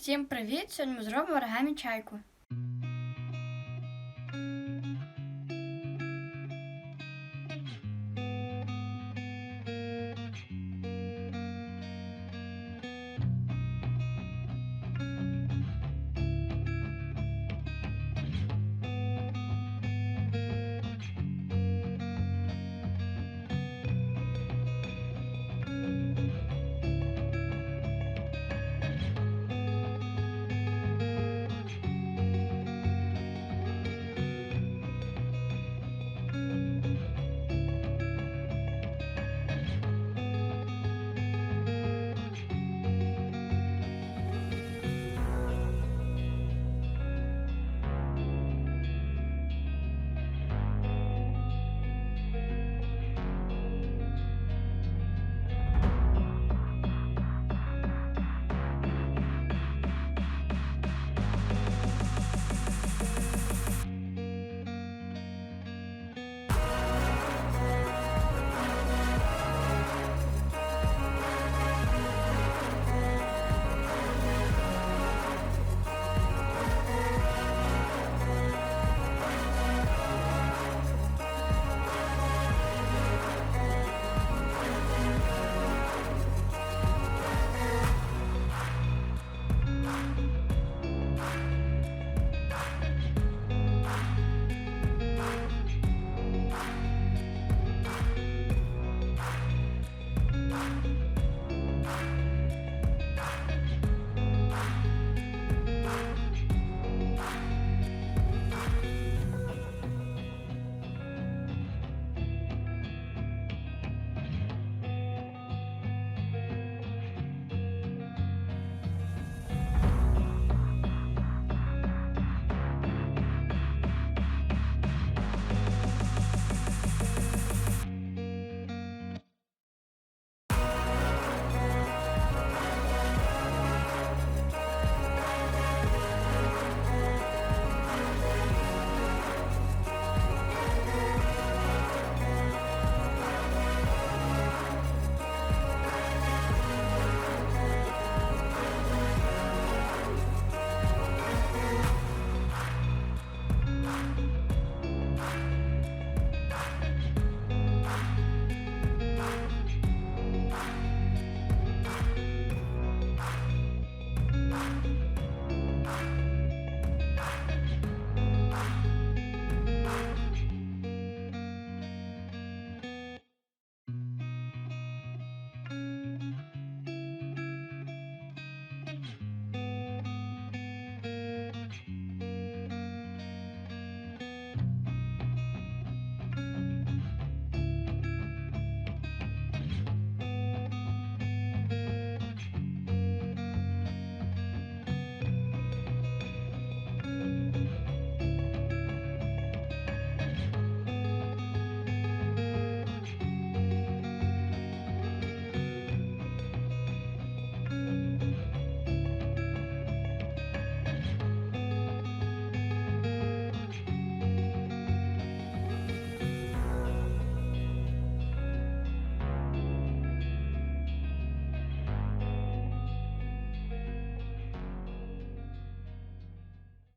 Всім привіт! Сьогодні ми зробимо оригамі чайку.